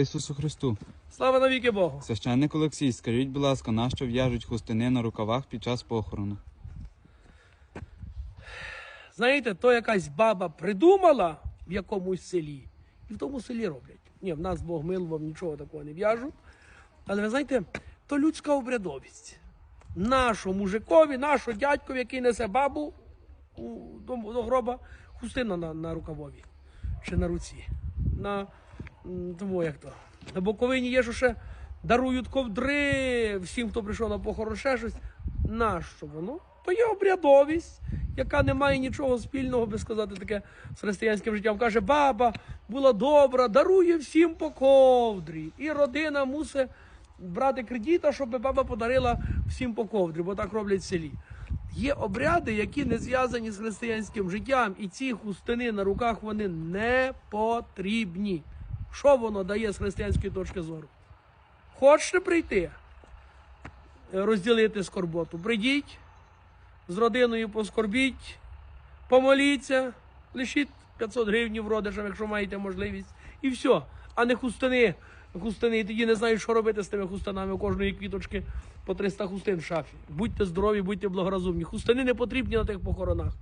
Ісусу Христу, Слава навіки Богу! священник Олексій, скажіть, будь ласка, нащо в'яжуть хустини на рукавах під час похорону? Знаєте, то якась баба придумала в якомусь селі, і в тому селі роблять. Ні, в нас Бог милував, нічого такого не в'яжуть. Але ви знаєте, то людська обрядовість. Нашому мужикові, нашому дядькові, який несе бабу у, до, до гроба, хустина на, на рукавові чи на руці. На, тому як то. На Буковині є, що ще дарують ковдри всім, хто прийшов на похорон, ще щось. Нащо воно? То є обрядовість, яка не має нічого спільного, би сказати, таке з християнським життям. Каже, баба була добра, дарує всім по ковдрі. І родина мусить брати кредита, щоб баба подарила всім по ковдрі, бо так роблять в селі. Є обряди, які не зв'язані з християнським життям, і ці хустини на руках вони не потрібні. Що воно дає з християнської точки зору? Хочете прийти, е, розділити скорботу? Прийдіть, з родиною поскорбіть, помоліться, лишіть 500 гривень родичам, якщо маєте можливість, і все. А не хустини. Хустини, і тоді не знають, що робити з тими хустинами. У кожної квіточки по 300 хустин в шафі. Будьте здорові, будьте благоразумні. Хустини не потрібні на тих похоронах.